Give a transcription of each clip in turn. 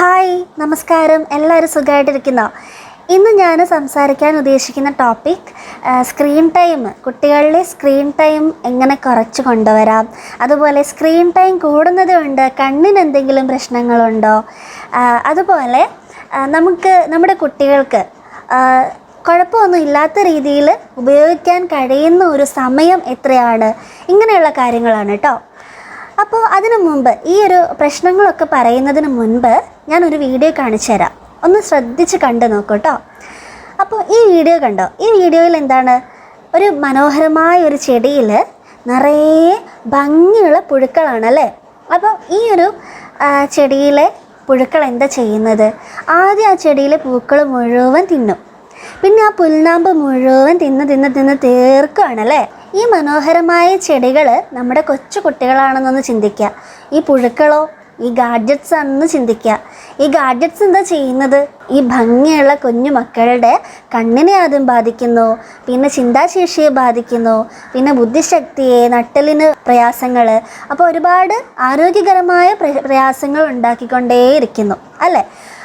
Hi നമസ്കാരം. എല്ലാവരും സുഖമായിട്ടിരിക്കുന്നോ? ഇന്ന് ഞാൻ സംസാരിക്കാൻ ഉദ്ദേശിക്കുന്ന ടോപ്പിക് സ്ക്രീൻ ടൈം കുട്ടികളിലെ സ്ക്രീൻ ടൈം എങ്ങനെ കുറച്ച് കൊണ്ടുവരാം? അതുപോലെ സ്ക്രീൻ ടൈം കൂടുന്നത് കൊണ്ട് കണ്ണിന് എന്തെങ്കിലും പ്രശ്നങ്ങളുണ്ടോ? അതുപോലെ നമുക്ക് നമ്മുടെ കുട്ടികൾക്ക് കുഴപ്പമൊന്നും ഇല്ലാത്ത രീതിയിൽ ഉപയോഗിക്കാൻ കഴിയുന്ന ഒരു സമയം എത്രയാണ്? ഇങ്ങനെയുള്ള കാര്യങ്ങളാണ് കേട്ടോ അപ്പോൾ അതിനു മുമ്പ് ഈ ഒരു പ്രശ്നങ്ങളൊക്കെ പറയുന്നതിന് മുൻപ് ഞാനൊരു വീഡിയോ കാണിച്ചു തരാം. ഒന്ന് ശ്രദ്ധിച്ച് കണ്ടു നോക്കൂ കേട്ടോ അപ്പോൾ ഈ വീഡിയോ കണ്ടോ? ഈ വീഡിയോയിൽ എന്താണ്? ഒരു മനോഹരമായ ഒരു ചെടിയിൽ നിറയെ ഭംഗിയുള്ള പുഴുക്കളാണ് അല്ലേ? അപ്പോൾ ഈ ഒരു ചെടിയിലെ പുഴുക്കൾ എന്താ ചെയ്യുന്നത്? ആദ്യം ആ ചെടിയിലെ പൂക്കൾ മുഴുവൻ തിന്നും. പിന്നെ ആ പുൽനാമ്പ് മുഴുവൻ തിന്ന് തിന്ന് തിന്ന് തീർക്കുകയാണല്ലേ ഈ മനോഹരമായ ചെടികൾ നമ്മുടെ കൊച്ചു കുട്ടികളാണെന്നൊന്ന് ചിന്തിക്കുക. ഈ പുഴുക്കളോ ഈ ഗാഡ്ജറ്റ്സ് ആണെന്ന് ചിന്തിക്കുക. ഈ ഗാഡ്ജറ്റ്സ് എന്താ ചെയ്യുന്നത്? ഈ ഭംഗിയുള്ള കുഞ്ഞു മക്കളുടെ കണ്ണിനെ ആദ്യം ബാധിക്കുന്നു പിന്നെ ചിന്താശേഷിയെ ബാധിക്കുന്നു പിന്നെ ബുദ്ധിശക്തിയെ നട്ടലിന് പ്രയാസങ്ങൾ അപ്പോൾ ഒരുപാട് ആരോഗ്യകരമായ പ്ര- പ്രയാസങ്ങൾ ഉണ്ടാക്കിക്കൊണ്ടേയിരിക്കുന്നു അല്ലേ?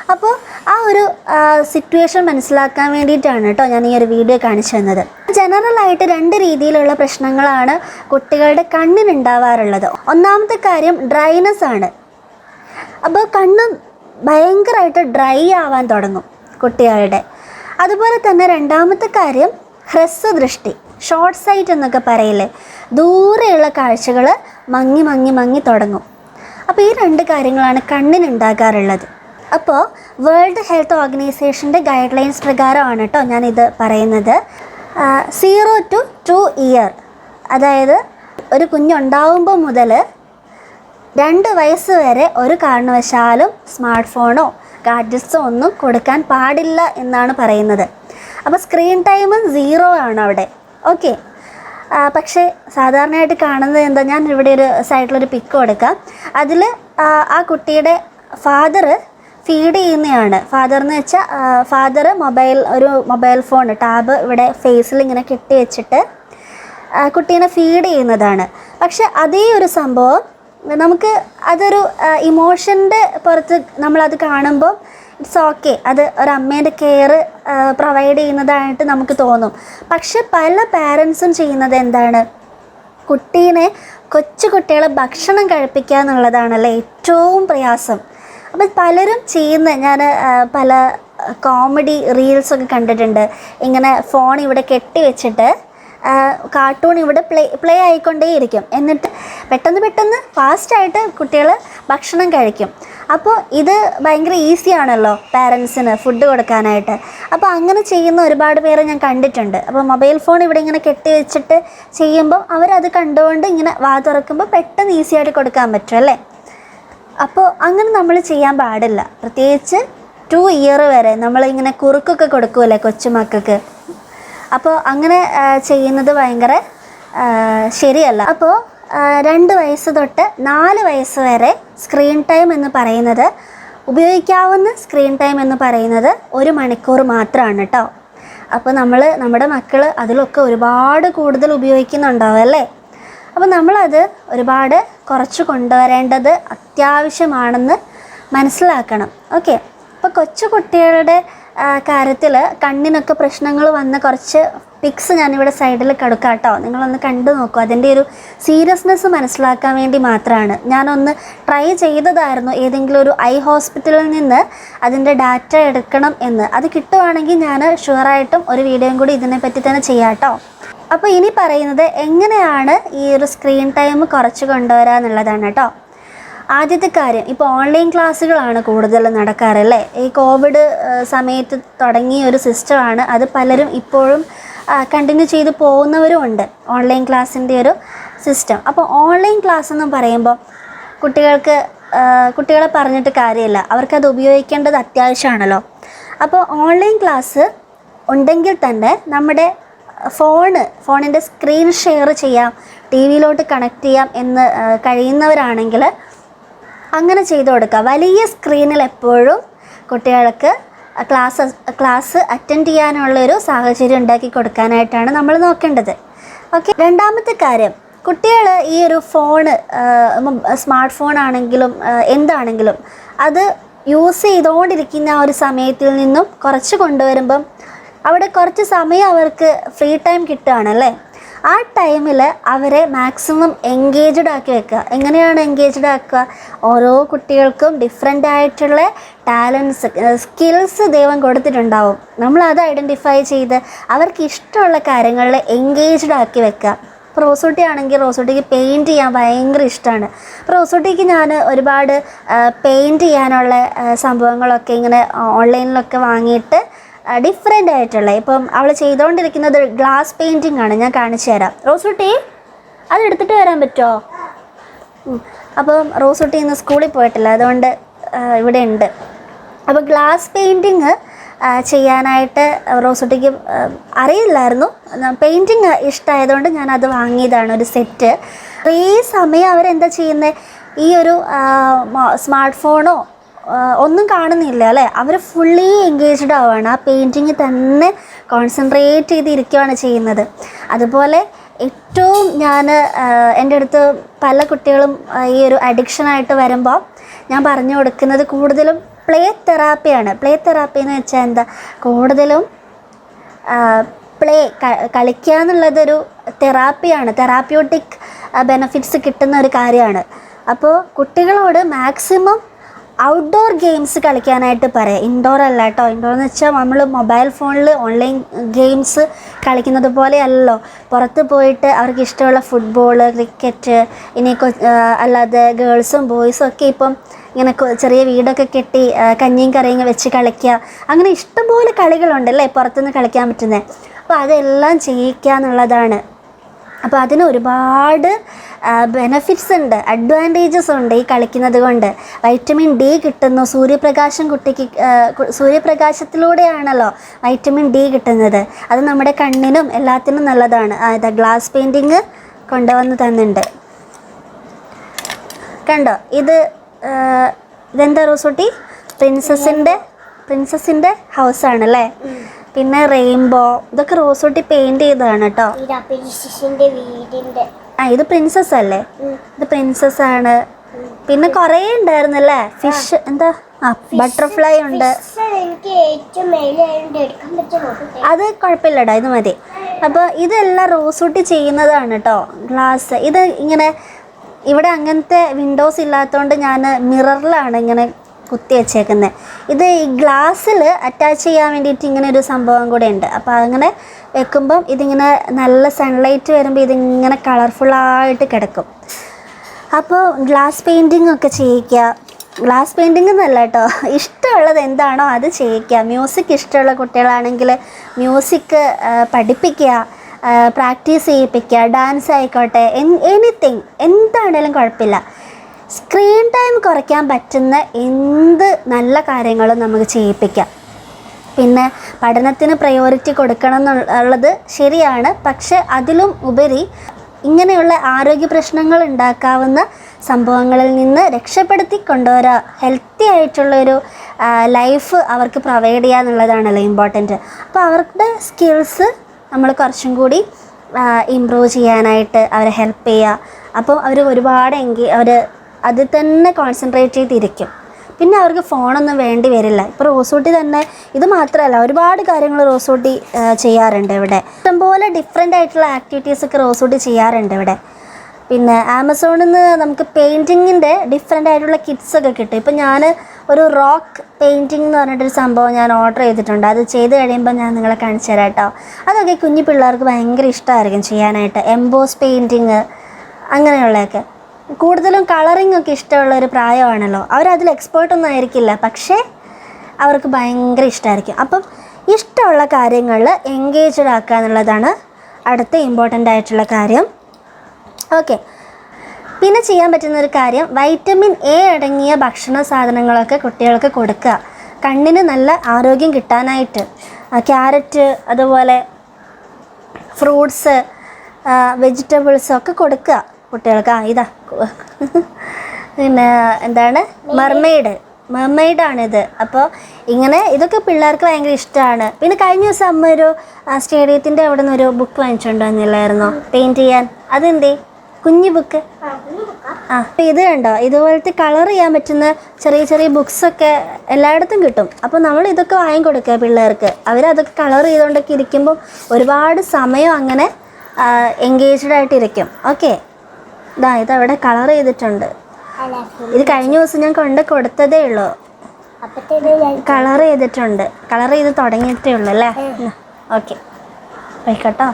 അപ്പോൾ ആ ഒരു സിറ്റുവേഷൻ മനസ്സിലാക്കാൻ വേണ്ടിയിട്ടാണ് കേട്ടോ ഞാൻ ഈ ഒരു വീഡിയോ കാണിച്ചു തന്നത്. ജനറൽ ആയിട്ട് രണ്ട് രീതിയിലുള്ള പ്രശ്നങ്ങളാണ് കുട്ടികളുടെ കണ്ണിനുണ്ടാവാറുള്ളത്. ഒന്നാമത്തെ കാര്യം ഡ്രൈനെസ് ആണ്. അപ്പോൾ കണ്ണ് ഭയങ്കരമായിട്ട് ഡ്രൈ ആവാൻ തുടങ്ങും കുട്ടികളുടെ. അതുപോലെ തന്നെ രണ്ടാമത്തെ കാര്യം ഹ്രസ്വദൃഷ്ടി ഷോർട്ട് സൈറ്റ് എന്നൊക്കെ പറയില്ലേ? ദൂരെയുള്ള കാഴ്ചകൾ മങ്ങി മങ്ങി മങ്ങി തുടങ്ങും. അപ്പോൾ ഈ രണ്ട് കാര്യങ്ങളാണ് കണ്ണിനുണ്ടാകാറുള്ളത്. അപ്പോൾ വേൾഡ് ഹെൽത്ത് ഓർഗനൈസേഷന്റെ ഗൈഡ് ലൈൻസ് പ്രകാരമാണ് കേട്ടോ ഞാനിത് പറയുന്നത്. സീറോ ടു ടു ഇയർ അതായത് ഒരു കുഞ്ഞുണ്ടാവുമ്പോൾ മുതൽ രണ്ട് വയസ്സ് വരെ ഒരു കാരണവശാലും സ്മാർട്ട് ഫോണോ ഗാഡ്ജറ്റ്സോ ഒന്നും കൊടുക്കാൻ പാടില്ല എന്നാണ് പറയുന്നത്. അപ്പോൾ സ്ക്രീൻ ടൈം സീറോ ആണ് അവിടെ. ഓക്കെ പക്ഷേ സാധാരണയായിട്ട് കാണുന്നത് എന്താ ഞാൻ ഇവിടെ ഒരു സൈഡിലൊരു പിക്ക് കൊടുക്കാം. അതിൽ ആ കുട്ടിയുടെ ഫാദർ ഫീഡ് ചെയ്യുന്നതാണ് ഫാദർ എന്ന് വെച്ചാൽ ഫാദർ മൊബൈൽ ഒരു മൊബൈൽ ഫോൺ ടാബ് ഇവിടെ ഫേസിൽ ഇങ്ങനെ കെട്ടി വെച്ചിട്ട് കുട്ടീനെ ഫീഡ് ചെയ്യുന്നതാണ്. പക്ഷെ അതേ ഒരു സംഭവം നമുക്ക് അതൊരു ഇമോഷന്റെ പുറത്ത് നമ്മളത് കാണുമ്പോൾ ഇറ്റ്സ് ഓക്കെ അത് ഒരു അമ്മേന്റെ കെയർ പ്രൊവൈഡ് ചെയ്യുന്നതായിട്ട് നമുക്ക് തോന്നും. പക്ഷെ പല പാരൻസും ചെയ്യുന്നത് എന്താണ്? കുട്ടീനെ കൊച്ചു കുട്ടികളെ ഭക്ഷണം കഴിപ്പിക്കുക എന്നുള്ളതാണല്ലേ ഏറ്റവും പ്രയാസം. അപ്പം പലരും ചെയ്യുന്ന ഞാൻ പല കോമഡി റീൽസൊക്കെ കണ്ടിട്ടുണ്ട്. ഇങ്ങനെ ഫോൺ ഇവിടെ കെട്ടി വെച്ചിട്ട് കാർട്ടൂൺ ഇവിടെ പ്ലേ പ്ലേ ആയിക്കൊണ്ടേയിരിക്കും. എന്നിട്ട് പെട്ടെന്ന് പെട്ടെന്ന് ഫാസ്റ്റായിട്ട് കുട്ടികൾ ഭക്ഷണം കഴിക്കും. അപ്പോൾ ഇത് ഭയങ്കര ഈസി ആണല്ലോ പാരൻസിന് ഫുഡ് കൊടുക്കാനായിട്ട്. അപ്പോൾ അങ്ങനെ ചെയ്യുന്ന ഒരുപാട് പേരെ ഞാൻ കണ്ടിട്ടുണ്ട്. അപ്പോൾ മൊബൈൽ ഫോൺ ഇവിടെ ഇങ്ങനെ കെട്ടി വെച്ചിട്ട് ചെയ്യുമ്പോൾ അവരത് കണ്ടുകൊണ്ട് ഇങ്ങനെ വാ തുറക്കുമ്പോൾ പെട്ടെന്ന് ഈസിയായിട്ട് കൊടുക്കാൻ പറ്റും അല്ലേ? അപ്പോൾ അങ്ങനെ നമ്മൾ ചെയ്യാൻ പാടില്ല. പ്രത്യേകിച്ച് ടു ഇയർ വരെ നമ്മളിങ്ങനെ കുറുക്കൊക്കെ കൊടുക്കുമല്ലേ കൊച്ചുമക്കൾക്ക്? അപ്പോൾ അങ്ങനെ ചെയ്യുന്നത് ഭയങ്കര ശരിയല്ല. അപ്പോൾ രണ്ട് വയസ്സ് തൊട്ട് നാല് വയസ്സ് വരെ സ്ക്രീൻ ടൈം എന്ന് പറയുന്നത് ഉപയോഗിക്കാവുന്ന സ്ക്രീൻ ടൈം എന്ന് പറയുന്നത് ഒരു മണിക്കൂർ മാത്രമാണ് കേട്ടോ അപ്പോൾ നമ്മൾ നമ്മുടെ മക്കൾ അതിലൊക്കെ ഒരുപാട് കൂടുതൽ ഉപയോഗിക്കുന്നുണ്ടാവും അല്ലേ? അപ്പോൾ നമ്മളത് ഒരുപാട് കുറച്ച് കൊണ്ടുവരേണ്ടത് അത്യാവശ്യമാണെന്ന് മനസ്സിലാക്കണം. ഓക്കെ. അപ്പോൾ കൊച്ചു കുട്ടികളുടെ കാര്യത്തിൽ കണ്ണിനൊക്കെ പ്രശ്നങ്ങൾ വന്ന കുറച്ച് പിക്സ് ഞാനിവിടെ സൈഡിൽ കടുക്കാം കേട്ടോ നിങ്ങളൊന്ന് കണ്ടു നോക്കൂ. അതിന്റെ ഒരു സീരിയസ്നെസ് മനസ്സിലാക്കാൻ വേണ്ടി മാത്രമാണ് ഞാനൊന്ന് ട്രൈ ചെയ്തതായിരുന്നു ഏതെങ്കിലും ഒരു ഐ ഹോസ്പിറ്റലിൽ നിന്ന് അതിന്റെ ഡാറ്റ എടുക്കണം എന്ന്. അത് കിട്ടുവാണെങ്കിൽ ഞാൻ ഷുവറായിട്ടും ഒരു വീഡിയോയും കൂടി ഇതിനെപ്പറ്റി തന്നെ ചെയ്യാം കേട്ടോ അപ്പോൾ ഇനി പറയുന്നത് എങ്ങനെയാണ് ഈ ഒരു സ്ക്രീൻ ടൈം കുറച്ച് കൊണ്ടുവരിക എന്നുള്ളതാണ് കേട്ടോ ആദ്യത്തെ കാര്യം ഇപ്പോൾ ഓൺലൈൻ ക്ലാസ്സുകളാണ് കൂടുതൽ നടക്കാറല്ലേ ഈ കോവിഡ് സമയത്ത് തുടങ്ങിയ ഒരു സിസ്റ്റമാണ് അത് പലരും ഇപ്പോഴും കണ്ടിന്യൂ ചെയ്ത് പോകുന്നവരും ഉണ്ട് ഓൺലൈൻ ക്ലാസ്സിന്റെ ഒരു സിസ്റ്റം അപ്പോൾ ഓൺലൈൻ ക്ലാസ് എന്ന് പറയുമ്പോൾ കുട്ടികൾക്ക് കുട്ടികളെ പറഞ്ഞിട്ട് കാര്യമില്ല. അവർക്കത് ഉപയോഗിക്കേണ്ടത് അത്യാവശ്യമാണല്ലോ. അപ്പോൾ ഓൺലൈൻ ക്ലാസ് ഉണ്ടെങ്കിൽ തന്നെ നമ്മുടെ ഫോണ് ഫോണിന്റെ സ്ക്രീൻ ഷെയർ ചെയ്യാം ടി വിയിലോട്ട് കണക്ട് ചെയ്യാം എന്ന് കഴിയുന്നവരാണെങ്കിൽ അങ്ങനെ ചെയ്തു കൊടുക്കുക വലിയ സ്ക്രീനിൽ എപ്പോഴും കുട്ടികൾക്ക് ക്ലാസ് ക്ലാസ് അറ്റൻഡ് ചെയ്യാനുള്ളൊരു സാഹചര്യം ഉണ്ടാക്കി കൊടുക്കാനായിട്ടാണ് നമ്മൾ നോക്കേണ്ടത്. ഓക്കെ രണ്ടാമത്തെ കാര്യം കുട്ടികൾ ഈ ഒരു ഫോണ് സ്മാർട്ട് ഫോൺ ആണെങ്കിലും എന്താണെങ്കിലും അത് യൂസ് ചെയ്തുകൊണ്ടിരിക്കുന്ന ഒരു സമയത്തിൽ നിന്നും കുറച്ച് കൊണ്ടുവരുമ്പം അവിടെ കുറച്ച് സമയം അവർക്ക് ഫ്രീ ടൈം കിട്ടുകയാണല്ലേ? ആ ടൈമിൽ അവരെ മാക്സിമം എൻഗേജ്ഡ് ആക്കി വെക്കുക. എങ്ങനെയാണ് എൻഗേജ്ഡ് ആക്കുക? ഓരോ കുട്ടികൾക്കും ഡിഫറെന്റ് ആയിട്ടുള്ള ടാലൻസ് സ്കിൽസ് ദൈവം കൊടുത്തിട്ടുണ്ടാവും. നമ്മൾ അത് ഐഡന്റിഫൈ ചെയ്ത് അവർക്ക് ഇഷ്ടമുള്ള കാര്യങ്ങളിൽ എൻഗേജ്ഡ് ആക്കി വെക്കുക. ഇപ്പോൾ റോസൂട്ടി ആണെങ്കിൽ റോസൂട്ടിക്ക് പെയിന്റ് ചെയ്യാൻ ഭയങ്കര ഇഷ്ടമാണ്. അപ്പോൾ റോസൂട്ടിക്ക് ഞാൻ ഒരുപാട് പെയിന്റ് ചെയ്യാനുള്ള സംഭവങ്ങളൊക്കെ ഇങ്ങനെ ഓൺലൈനിലൊക്കെ വാങ്ങിയിട്ട് ഡിഫറെന്റ് ആയിട്ടുള്ള ഇപ്പം അവൾ ചെയ്തുകൊണ്ടിരിക്കുന്നത് ഗ്ലാസ് പെയിന്റിംഗ് ആണ് ഞാൻ കാണിച്ചു തരാം. റോസൂട്ടി അത് എടുത്തിട്ട് വരാൻ പറ്റുമോ. അപ്പം റോസൂട്ടി ഇന്ന് സ്കൂളിൽ പോയിട്ടില്ല അതുകൊണ്ട് ഇവിടെ ഉണ്ട്. അപ്പോൾ ഗ്ലാസ് പെയിന്റിങ് ചെയ്യാനായിട്ട് റോസൂട്ടിക്ക് അറിയില്ലായിരുന്നു. പെയിന്റിങ് ഇഷ്ടമായതുകൊണ്ട് ഞാൻ അത് വാങ്ങിയതാണ് ഒരു സെറ്റ് ഈ സമയം അവരെന്താ ചെയ്യുന്നത് ഈ ഒരു സ്മാർട്ട് ഫോണോ ഒന്നും കാണുന്നില്ല അല്ലേ? അവർ ഫുള്ളി എൻഗേജ്ഡ് ആവുകയാണ്. ആ പെയിന്റിങ് തന്നെ കോൺസെൻട്രേറ്റ് ചെയ്തിരിക്കുകയാണ് ചെയ്യുന്നത്. അതുപോലെ ഏറ്റവും ഞാൻ എന്റെ അടുത്ത് പല കുട്ടികളും ഈ ഒരു അഡിക്ഷനായിട്ട് വരുമ്പോൾ ഞാൻ പറഞ്ഞു കൊടുക്കുന്നത് കൂടുതലും പ്ലേ തെറാപ്പിയാണ് പ്ലേ തെറാപ്പി എന്ന് വെച്ചാൽ എന്താ? കൂടുതലും പ്ലേ കളിക്കുക എന്നുള്ളതൊരു തെറാപ്പിയാണ് തെറാപ്യൂട്ടിക് ബെനഫിറ്റ്സ് കിട്ടുന്ന ഒരു കാര്യമാണ്. അപ്പോൾ കുട്ടികളോട് മാക്സിമം ഔട്ട്ഡോർ ഗെയിംസ് കളിക്കാനായിട്ട് പറയാം. ഇൻഡോർ അല്ല കേട്ടോ. ഇൻഡോർ എന്ന് വെച്ചാൽ നമ്മൾ മൊബൈൽ ഫോണിൽ ഓൺലൈൻ ഗെയിംസ് കളിക്കുന്നത് പോലെയല്ലോ പുറത്ത് പോയിട്ട് അവർക്ക് ഇഷ്ടമുള്ള ഫുട്ബോൾ ക്രിക്കറ്റ് ഇനി അല്ലാതെ ഗേൾസും ബോയ്സും ഒക്കെ ഇപ്പം ഇങ്ങനെ ചെറിയ വീടൊക്കെ കെട്ടി കഞ്ഞിയും കറിയും വെച്ച് കളിക്കുക അങ്ങനെ ഇഷ്ടംപോലെ കളികളുണ്ടല്ലേ പുറത്തുനിന്ന് കളിക്കാൻ പറ്റുന്നത് അപ്പോൾ അതെല്ലാം ചെയ്യിക്കുക എന്നുള്ളതാണ് അപ്പോൾ അതിന് ഒരുപാട് ബെനഫിറ്റ്സ് ഉണ്ട് അഡ്വാന്റേജസ് ഉണ്ട് ഈ കളിക്കുന്നത് കൊണ്ട്. വൈറ്റമിൻ ഡി കിട്ടുന്നു സൂര്യപ്രകാശം കുട്ടിക്ക് സൂര്യപ്രകാശത്തിലൂടെയാണല്ലോ വൈറ്റമിൻ ഡി കിട്ടുന്നത്. അത് നമ്മുടെ കണ്ണിനും എല്ലാത്തിനും നല്ലതാണ്. അതായത് ഗ്ലാസ് പെയിന്റിങ് കൊണ്ടുവന്ന് തന്നിട്ടുണ്ട്. കണ്ടോ? ഇത് ഇതെന്താ റോസൂട്ടി? പ്രിൻസസിന്റെ പ്രിൻസസിന്റെ ഹൗസാണല്ലേ പിന്നെ റെയിൻബോ ഇതൊക്കെ റോസ് തൊട്ടി പെയിന്റ് ചെയ്തതാണ് കേട്ടോ വീടിന്റെ. ആ ഇത് പ്രിൻസസ് അല്ലേ? ഇത് പ്രിൻസസ് ആണ്. പിന്നെ കുറേ ഉണ്ടായിരുന്നല്ലേ? ഫിഷ് എന്താ? ആ ബട്ടർഫ്ലൈ ഉണ്ട്. അത് കുഴപ്പമില്ലടാ ഇത് മതി. അപ്പോൾ ഇതെല്ലാം റോസ് തൊട്ടി ചെയ്യുന്നതാണ് കേട്ടോ ഗ്ലാസ് ഇത് ഇങ്ങനെ ഇവിടെ അങ്ങനത്തെ വിൻഡോസ് ഇല്ലാത്തതുകൊണ്ട് ഞാൻ മിററിലാണ് ഇങ്ങനെ കുത്തി വെച്ചേക്കുന്നത് ഇത് ഈ ഗ്ലാസ്സിൽ അറ്റാച്ച് ചെയ്യാൻ വേണ്ടിയിട്ട് ഇങ്ങനെ ഒരു സംഭവം കൂടെ ഉണ്ട്. അപ്പോൾ അങ്ങനെ വെക്കുമ്പം ഇതിങ്ങനെ നല്ല സൺലൈറ്റ് വരുമ്പോൾ ഇതിങ്ങനെ കളർഫുള്ളായിട്ട് കിടക്കും. അപ്പോൾ ഗ്ലാസ് പെയിന്റിംഗ് ഒക്കെ ചെയ്യിക്കുക. ഗ്ലാസ് പെയിന്റിംഗ് എന്നല്ല കേട്ടോ. ഇഷ്ടമുള്ളത് എന്താണോ അത് ചെയ്യിക്കുക. മ്യൂസിക് ഇഷ്ടമുള്ള കുട്ടികളാണെങ്കിൽ മ്യൂസിക് പഠിപ്പിക്കുക പ്രാക്ടീസ് ചെയ്യിപ്പിക്കുക ഡാൻസ് ആയിക്കോട്ടെ എനിത്തിങ് എന്താണേലും കുഴപ്പമില്ല. സ്ക്രീൻ ടൈം കുറയ്ക്കാൻ പറ്റുന്ന എന്ത് നല്ല കാര്യങ്ങളും നമുക്ക് ചെയ്യിപ്പിക്കാം. പിന്നെ പഠനത്തിന് പ്രയോറിറ്റി കൊടുക്കണം എന്നുള്ളത് ശരിയാണ്. പക്ഷെ അതിലും ഉപരി ഇങ്ങനെയുള്ള ആരോഗ്യ പ്രശ്നങ്ങൾ ഉണ്ടാക്കാവുന്ന സംഭവങ്ങളിൽ നിന്ന് രക്ഷപ്പെടുത്തി കൊണ്ടുവരാ ഹെൽത്തി ആയിട്ടുള്ളൊരു ലൈഫ് അവർക്ക് പ്രൊവൈഡ് ചെയ്യുക എന്നുള്ളതാണല്ലോ ഇമ്പോർട്ടന്റ് അപ്പോൾ അവരുടെ സ്കിൽസ് നമ്മൾ കുറച്ചും കൂടി ഇമ്പ്രൂവ് ചെയ്യാനായിട്ട് അവരെ ഹെൽപ്പ് ചെയ്യുക അപ്പോൾ അവർ ഒരുപാട് എങ്കിൽ അവർ അതിൽ തന്നെ കോൺസെൻട്രേറ്റ് ചെയ്തിരിക്കും. പിന്നെ അവർക്ക് ഫോണൊന്നും വേണ്ടി വരില്ല. ഇപ്പോൾ റോസൂട്ടി തന്നെ ഇത് മാത്രമല്ല ഒരുപാട് കാര്യങ്ങൾ റോസൂട്ടി ചെയ്യാറുണ്ട് ഇവിടെ. ഇഷ്ടംപോലെ ഡിഫറെന്റ് ആയിട്ടുള്ള ആക്ടിവിറ്റീസ് ഒക്കെ റോസൂട്ടി ചെയ്യാറുണ്ട് ഇവിടെ. പിന്നെ ആമസോണിൽ നിന്ന് നമുക്ക് പെയിന്റിങ്ങിന്റെ ഡിഫറെന്റ് ആയിട്ടുള്ള കിറ്റ്സ് ഒക്കെ കിട്ടും. ഇപ്പം ഞാൻ ഒരു റോക്ക് പെയിന്റിംഗ് എന്ന് പറഞ്ഞിട്ടൊരു സംഭവം ഞാൻ ഓർഡർ ചെയ്തിട്ടുണ്ട്. അത് ചെയ്ത് കഴിയുമ്പോൾ ഞാൻ നിങ്ങളെ കാണിച്ചു തരാം കേട്ടോ അതൊക്കെ കുഞ്ഞു പിള്ളേർക്ക് ഭയങ്കര ഇഷ്ടമായിരിക്കും ചെയ്യാനായിട്ട്. എംബോസ് പെയിന്റിങ് അങ്ങനെയുള്ളതൊക്കെ. കൂടുതലും കളറിംഗ് ഒക്കെ ഇഷ്ടമുള്ള ഒരു പ്രായമാണല്ലോ അവരതിൽ എക്സ്പേർട്ട് ഒന്നും ആയിരിക്കില്ല. പക്ഷേ അവർക്ക് ഭയങ്കര ഇഷ്ടമായിരിക്കും അപ്പം ഇഷ്ടമുള്ള കാര്യങ്ങളിൽ എൻഗേജ്ഡ് ആക്കുക എന്നുള്ളതാണ് അടുത്ത ഇമ്പോർട്ടന്റ് ആയിട്ടുള്ള കാര്യം. ഓക്കെ പിന്നെ ചെയ്യാൻ പറ്റുന്ന ഒരു കാര്യം വൈറ്റമിൻ എ അടങ്ങിയ ഭക്ഷണ സാധനങ്ങളൊക്കെ കുട്ടികൾക്ക് കൊടുക്കുക. കണ്ണിന് നല്ല ആരോഗ്യം കിട്ടാനായിട്ട്. ക്യാരറ്റ് അതുപോലെ ഫ്രൂട്ട്സ് വെജിറ്റബിൾസ് ഒക്കെ കൊടുക്കുക. കുട്ടികൾക്ക് ആ ഇതാ. പിന്നെ എന്താണ്? മർമെയ്ഡ് മർമെയ്ഡാണിത് അപ്പോൾ ഇങ്ങനെ ഇതൊക്കെ പിള്ളേർക്ക് ഭയങ്കര ഇഷ്ടമാണ് പിന്നെ കഴിഞ്ഞ ദിവസം അമ്മ ഒരു സ്റ്റേഡിയത്തിന്റെ അവിടെ നിന്ന് ഒരു ബുക്ക് വാങ്ങിച്ചുകൊണ്ട് വന്നില്ലായിരുന്നോ? പെയിന്റ് ചെയ്യാൻ. അതെന്തേ? കുഞ്ഞു ബുക്ക്. ആ അപ്പോൾ ഇത് കണ്ടോ? ഇതുപോലത്തെ കളർ ചെയ്യാൻ പറ്റുന്ന ചെറിയ ചെറിയ ബുക്സൊക്കെ എല്ലായിടത്തും കിട്ടും. അപ്പോൾ നമ്മൾ ഇതൊക്കെ വാങ്ങിക്കൊടുക്കുക പിള്ളേർക്ക്. അവരതൊക്കെ കളർ ചെയ്തുകൊണ്ടൊക്കെ ഇരിക്കുമ്പോൾ ഒരുപാട് സമയം അങ്ങനെ എൻഗേജ്ഡ് ആയിട്ട് ഇരിക്കും ഓക്കെ ഇതാ ഇതവിടെ കളർ ചെയ്തിട്ടുണ്ട്. ഇത് കഴിഞ്ഞ ദിവസം ഞാൻ കൊണ്ട് കൊടുത്തതേ ഉള്ളൂ. കളർ ചെയ്തിട്ടുണ്ട്. കളർ ചെയ്ത് തുടങ്ങിയിട്ടേ ഉള്ളൂ അല്ലേ? ഓക്കെ. ആയിക്കോട്ടോ.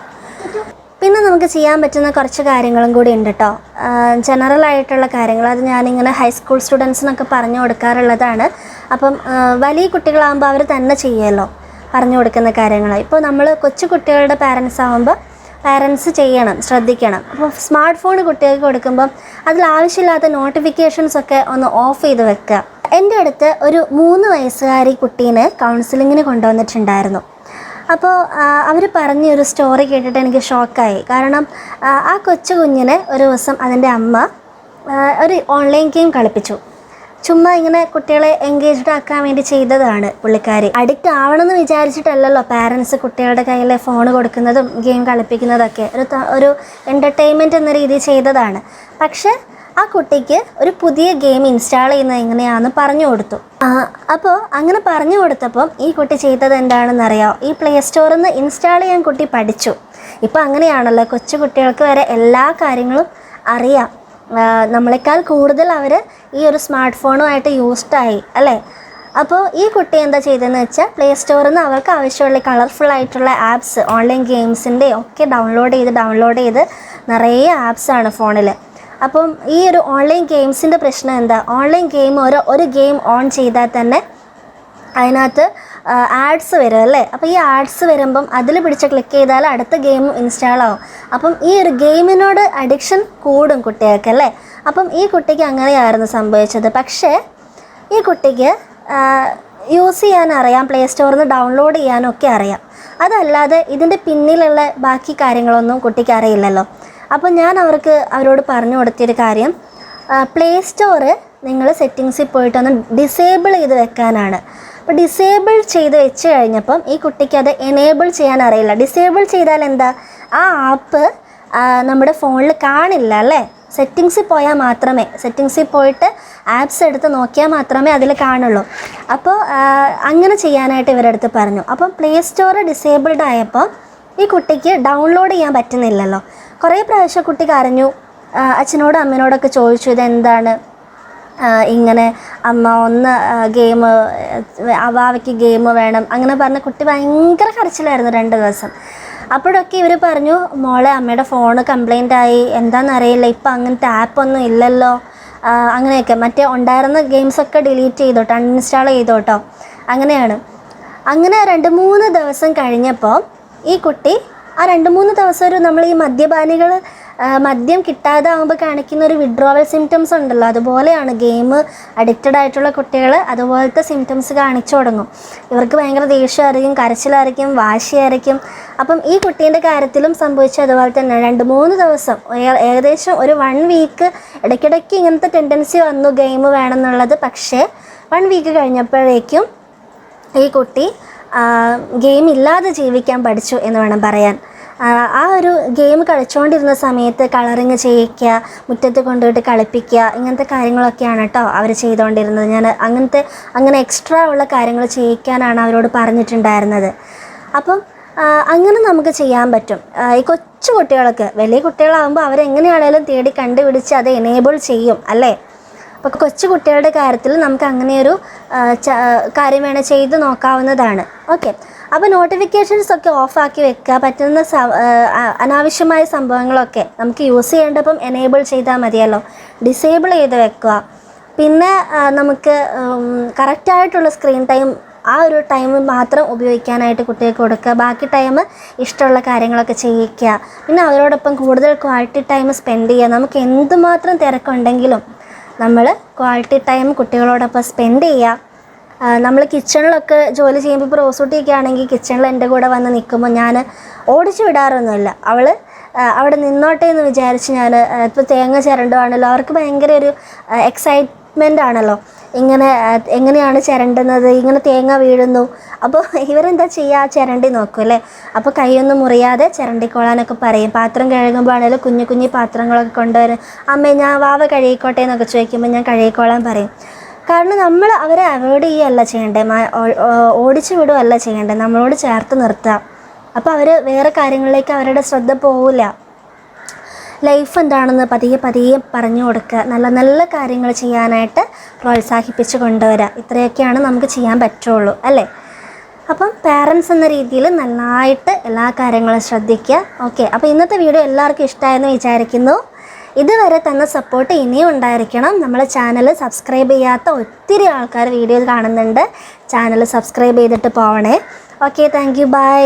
പിന്നെ നമുക്ക് ചെയ്യാൻ പറ്റുന്ന കുറച്ച് കാര്യങ്ങളും കൂടി ഉണ്ട് കേട്ടോ ജനറൽ ആയിട്ടുള്ള കാര്യങ്ങൾ. അത് ഞാനിങ്ങനെ ഹൈസ്കൂൾ സ്റ്റുഡൻസിനൊക്കെ പറഞ്ഞു കൊടുക്കാറുള്ളതാണ്. അപ്പം വലിയ കുട്ടികളാകുമ്പോൾ അവർ തന്നെ ചെയ്യുമല്ലോ പറഞ്ഞു കൊടുക്കുന്ന കാര്യങ്ങൾ. ഇപ്പോൾ നമ്മൾ കൊച്ചു കുട്ടികളുടെ പാരൻസ് ആകുമ്പോൾ പാരൻസ് ചെയ്യണം ശ്രദ്ധിക്കണം. അപ്പോൾ സ്മാർട്ട് ഫോൺ കുട്ടികൾക്ക് കൊടുക്കുമ്പം അതിൽ ആവശ്യമില്ലാത്ത നോട്ടിഫിക്കേഷൻസ് ഒക്കെ ഒന്ന് ഓഫ് ചെയ്ത് വെക്കുക. എന്റെ അടുത്ത് ഒരു മൂന്ന് വയസ്സുകാരി കുട്ടീനെ കൗൺസിലിങ്ങിന് കൊണ്ടുവന്നിട്ടുണ്ടായിരുന്നു. അപ്പോൾ അവർ പറഞ്ഞ ഒരു സ്റ്റോറി കേട്ടിട്ട് എനിക്ക് ഷോക്കായി കാരണം ആ, കൊച്ചു കുഞ്ഞിനെ ഒരു ദിവസം അതിന്റെ അമ്മ ഒരു ഓൺലൈൻ ഗെയിം കളിപ്പിച്ചു. ചുമ്മാ ഇങ്ങനെ കുട്ടികളെ എൻഗേജ്ഡ് ആക്കാൻ വേണ്ടി ചെയ്തതാണ് പുള്ളിക്കാരി. അഡിക്റ്റ് ആവണമെന്ന് വിചാരിച്ചിട്ടല്ലല്ലോ പാരൻസ് കുട്ടികളുടെ കയ്യിൽ ഫോൺ കൊടുക്കുന്നതും ഗെയിം കളിപ്പിക്കുന്നതൊക്കെ. ഒരു ഒരു എന്റർടൈൻമെന്റ് എന്ന രീതിയിൽ ചെയ്തതാണ്. പക്ഷേ ആ കുട്ടിക്ക് ഒരു പുതിയ ഗെയിം ഇൻസ്റ്റാൾ ചെയ്യുന്നത് എങ്ങനെയാണെന്ന് പറഞ്ഞു കൊടുത്തു. അപ്പോൾ അങ്ങനെ പറഞ്ഞു കൊടുത്തപ്പം ഈ കുട്ടി ചെയ്തത് എന്താണെന്ന് അറിയാം? ഈ പ്ലേ സ്റ്റോറിൽ നിന്ന് ഇൻസ്റ്റാൾ ചെയ്യാൻ കുട്ടി പഠിച്ചു. ഇപ്പോൾ അങ്ങനെയാണല്ലോ കൊച്ചു കുട്ടികൾക്ക് വരെ എല്ലാ കാര്യങ്ങളും അറിയാം. നമ്മളെക്കാൾ കൂടുതൽ അവർ ഈ ഒരു സ്മാർട്ട് ഫോണുമായിട്ട് യൂസ്ഡായി അല്ലേ? അപ്പോൾ ഈ കുട്ടി എന്താ ചെയ്തതെന്ന് വെച്ചാൽ പ്ലേ സ്റ്റോറിൽ നിന്ന് അവർക്ക് ആവശ്യമുള്ള കളർഫുൾ ആയിട്ടുള്ള ആപ്സ് ഓൺലൈൻ ഗെയിംസിന്റെ ഒക്കെ ഡൗൺലോഡ് ചെയ്ത് ഡൗൺലോഡ് ചെയ്ത് നിറയെ ആപ്സാണ് ഫോണിൽ അപ്പം ഈ ഒരു ഓൺലൈൻ ഗെയിംസിന്റെ പ്രശ്നം എന്താ? ഓൺലൈൻ ഗെയിം ഒരു ഒരു ഗെയിം ഓൺ ചെയ്താൽ തന്നെ അതിനകത്ത് ആഡ്സ് വരും അല്ലേ? അപ്പോൾ ഈ ആഡ്സ് വരുമ്പം അതിൽ പിടിച്ച് ക്ലിക്ക് ചെയ്താൽ അടുത്ത ഗെയിം ഇൻസ്റ്റാൾ ആവും. അപ്പം ഈ ഒരു ഗെയിമിനോട് അഡിക്ഷൻ കൂടും കുട്ടികൾക്ക് അല്ലേ? അപ്പം ഈ കുട്ടിക്ക് അങ്ങനെയായിരുന്നു സംഭവിച്ചത്. പക്ഷേ ഈ കുട്ടിക്ക് യൂസ് ചെയ്യാൻ അറിയാം പ്ലേ സ്റ്റോറിൽ നിന്ന് ഡൗൺലോഡ് ചെയ്യാനൊക്കെ അറിയാം. അതല്ലാതെ ഇതിന്റെ പിന്നിലുള്ള ബാക്കി കാര്യങ്ങളൊന്നും കുട്ടിക്ക് അറിയില്ലല്ലോ. അപ്പോൾ ഞാൻ അവർക്ക് അവരോട് പറഞ്ഞു കൊടുത്തൊരു കാര്യം. പ്ലേ സ്റ്റോറ് നിങ്ങൾ സെറ്റിങ്സിൽ പോയിട്ടൊന്ന് ഡിസേബിൾ ചെയ്ത് വെക്കാനാണ്. അപ്പോൾ ഡിസേബിൾ ചെയ്ത് വെച്ച് കഴിഞ്ഞപ്പം ഈ കുട്ടിക്ക് അത് എനേബിൾ ചെയ്യാൻ അറിയില്ല. ഡിസേബിൾ ചെയ്താൽ എന്താ? ആ ആപ്പ് നമ്മുടെ ഫോണിൽ കാണില്ല അല്ലേ? സെറ്റിങ്സിൽ പോയാൽ മാത്രമേ സെറ്റിങ്സിൽ പോയിട്ട് ആപ്സ് എടുത്ത് നോക്കിയാൽ മാത്രമേ അതിൽ കാണുള്ളൂ. അപ്പോൾ അങ്ങനെ ചെയ്യാനായിട്ട് ഇവരടുത്ത് പറഞ്ഞു. അപ്പം പ്ലേ സ്റ്റോർ ഡിസേബിൾഡ് ആയപ്പോൾ ഈ കുട്ടിക്ക് ഡൗൺലോഡ് ചെയ്യാൻ പറ്റുന്നില്ലല്ലോ. കുറേ പ്രാവശ്യം കുട്ടി കരഞ്ഞു ആ, അച്ഛനോടും അമ്മയോടൊക്കെ ചോദിച്ചു ഇതെന്താണ്? ഇങ്ങനെ അമ്മ ഒന്ന് ഗെയിം അവാവയ്ക്ക് ഗെയിം വേണം അങ്ങനെ പറഞ്ഞ കുട്ടി ഭയങ്കര കരച്ചിലായിരുന്നു രണ്ട് ദിവസം. അപ്പോഴൊക്കെ ഇവർ പറഞ്ഞു മോളെ അമ്മയുടെ ഫോണ് കംപ്ലൈന്റ് ആയി. എന്താണെന്നറിയില്ല ഇപ്പം അങ്ങനത്തെ ആപ്പൊന്നും ഇല്ലല്ലോ. അങ്ങനെയൊക്കെ. മറ്റേ ഉണ്ടായിരുന്ന ഗെയിംസൊക്കെ ഡിലീറ്റ് ചെയ്തോട്ടോ അൺഇൻസ്റ്റാൾ ചെയ്തോട്ടോ. അങ്ങനെയാണ്. അങ്ങനെ രണ്ട് മൂന്ന് ദിവസം കഴിഞ്ഞപ്പോൾ ഈ കുട്ടി ആ രണ്ട് മൂന്ന് ദിവസം ഒരു നമ്മൾ ഈ മദ്യപാനികൾ മദ്യം കിട്ടാതെ ആകുമ്പോൾ കാണിക്കുന്ന ഒരു വിഡ്രോവൽ സിംറ്റംസ് ഉണ്ടല്ലോ. അതുപോലെയാണ് ഗെയിം അഡിക്റ്റഡ് ആയിട്ടുള്ള കുട്ടികൾ അതുപോലത്തെ സിംറ്റംസ് കാണിച്ചു തുടങ്ങും. ഇവർക്ക് ഭയങ്കര ദേഷ്യമായിരിക്കും കരച്ചിലായിരിക്കും വാശിയായിരിക്കും. അപ്പം ഈ കുട്ടീന്റെ കാര്യത്തിലും സംഭവിച്ച അതുപോലെ തന്നെ. രണ്ട് മൂന്ന് ദിവസം ഏകദേശം ഒരു വൺ വീക്ക് ഇടയ്ക്കിടയ്ക്ക് ഇങ്ങനത്തെ ടെൻഡൻസി വന്നു ഗെയിം വേണമെന്നുള്ളത്. പക്ഷേ വൺ വീക്ക് കഴിഞ്ഞപ്പോഴേക്കും ഈ കുട്ടി ഗെയിം ഇല്ലാതെ ജീവിക്കാൻ പഠിച്ചു എന്ന് വേണം പറയാൻ. ആ, ഒരു ഗെയിം കളിച്ചുകൊണ്ടിരുന്ന സമയത്ത് കളറിങ് ചെയ്യിക്കുക മുറ്റത്ത് കൊണ്ടുപോയിട്ട് കളിപ്പിക്കുക ഇങ്ങനത്തെ കാര്യങ്ങളൊക്കെയാണ് കേട്ടോ അവർ ചെയ്തുകൊണ്ടിരുന്നത് ഞാൻ അങ്ങനത്തെ അങ്ങനെ എക്സ്ട്രാ ഉള്ള കാര്യങ്ങൾ ചെയ്യിക്കാനാണ് അവരോട് പറഞ്ഞിട്ടുണ്ടായിരുന്നത്. അപ്പം അങ്ങനെ നമുക്ക് ചെയ്യാൻ പറ്റും. ഈ കൊച്ചു കുട്ടികൾക്ക് വലിയ കുട്ടികളാകുമ്പോൾ അവരെങ്ങനെയാണേലും തേടി കണ്ടുപിടിച്ച് അത് എനേബിൾ ചെയ്യും അല്ലേ? അപ്പോൾ കൊച്ചു കുട്ടികളുടെ കാര്യത്തിൽ നമുക്ക് അങ്ങനെയൊരു കാര്യം വേണേൽ ചെയ്ത് നോക്കാവുന്നതാണ്. ഓക്കെ. അപ്പോൾ നോട്ടിഫിക്കേഷൻസ് ഒക്കെ ഓഫാക്കി വെക്കുക പറ്റുന്ന അനാവശ്യമായ സംഭവങ്ങളൊക്കെ നമുക്ക് യൂസ് ചെയ്യേണ്ടപ്പം എനേബിൾ ചെയ്താൽ മതിയല്ലോ. ഡിസേബിൾ ചെയ്ത് വെക്കുക പിന്നെ നമുക്ക് കറക്റ്റായിട്ടുള്ള സ്ക്രീൻ ടൈം ആ ഒരു ടൈം മാത്രം ഉപയോഗിക്കാനായിട്ട് കുട്ടികൾക്ക് കൊടുക്കുക. ബാക്കി ടൈം ഇഷ്ടമുള്ള കാര്യങ്ങളൊക്കെ ചെയ്യിക്കുക. പിന്നെ അവരോടൊപ്പം കൂടുതൽ ക്വാളിറ്റി ടൈം സ്പെൻഡ് ചെയ്യുക. നമുക്ക് എന്തുമാത്രം തിരക്കുണ്ടെങ്കിലും നമ്മൾ ക്വാളിറ്റി ടൈം കുട്ടികളോടൊപ്പം സ്പെൻഡ് ചെയ്യുക. നമ്മൾ കിച്ചണിലൊക്കെ ജോലി ചെയ്യുമ്പോൾ ഇപ്പോൾ റോസൂട്ടിയൊക്കെ ആണെങ്കിൽ കിച്ചണിൽ എന്റെ കൂടെ വന്ന് നിൽക്കുമ്പോൾ ഞാൻ ഓടിച്ചു വിടാറൊന്നുമില്ല. അവൾ അവിടെ നിന്നോട്ടെ എന്ന് വിചാരിച്ച് ഞാൻ ഇപ്പോൾ തേങ്ങ ചിരണ്ടുവാണല്ലോ അവർക്ക് ഭയങ്കര ഒരു എക്സൈറ്റ്മെന്റ് ആണല്ലോ. ഇങ്ങനെ എങ്ങനെയാണ് ചിരണ്ടുന്നത്? ഇങ്ങനെ തേങ്ങ വീഴുന്നു. അപ്പോൾ ഇവരെന്താ ചെയ്യുക ചിരണ്ടി നോക്കും അല്ലേ? അപ്പോൾ കൈയൊന്നും മുറിയാതെ ചിരണ്ടിക്കോളാനൊക്കെ പറയും. പാത്രം കഴുകുമ്പോൾ ആണെങ്കിലും കുഞ്ഞു കുഞ്ഞു പാത്രങ്ങളൊക്കെ കൊണ്ടുവരും അമ്മേ ഞാൻ വാവ കഴുകിക്കോട്ടെ എന്നൊക്കെ ചോദിക്കുമ്പോൾ ഞാൻ കഴുകിക്കോളാൻ പറയും. കാരണം നമ്മൾ അവരെ അവോയ്ഡ് ചെയ്യുകയല്ല ചെയ്യേണ്ടത് ഓടിച്ചു വിടുകയല്ല ചെയ്യേണ്ടത് നമ്മളോട് ചേർത്ത് നിർത്തുക അപ്പോൾ അവർ വേറെ കാര്യങ്ങളിലേക്ക് അവരുടെ ശ്രദ്ധ പോവില്ല. ലൈഫ് എന്താണെന്ന് പതിയെ പതിയെ പറഞ്ഞു കൊടുക്കുക. നല്ല നല്ല കാര്യങ്ങൾ ചെയ്യാനായിട്ട് പ്രോത്സാഹിപ്പിച്ച് കൊണ്ടുവരിക ഇത്രയൊക്കെയാണ് നമുക്ക് ചെയ്യാൻ പറ്റുള്ളൂ അല്ലേ? അപ്പം പാരൻസ് എന്ന രീതിയിൽ നന്നായിട്ട് എല്ലാ കാര്യങ്ങളും ശ്രദ്ധിക്കുക. ഓക്കെ അപ്പോൾ ഇന്നത്തെ വീഡിയോ എല്ലാവർക്കും ഇഷ്ടമായെന്ന് വിചാരിക്കുന്നു. ഇതുവരെ തന്ന സപ്പോർട്ട് ഇനിയും ഉണ്ടായിരിക്കണം. നമ്മളെ ചാനൽ സബ്സ്ക്രൈബ് ചെയ്യാത്ത ഒത്തിരി ആൾക്കാർ വീഡിയോ കാണുന്നുണ്ട്. ചാനൽ സബ്സ്ക്രൈബ് ചെയ്തിട്ട് പോവണേ. Okay thank you bye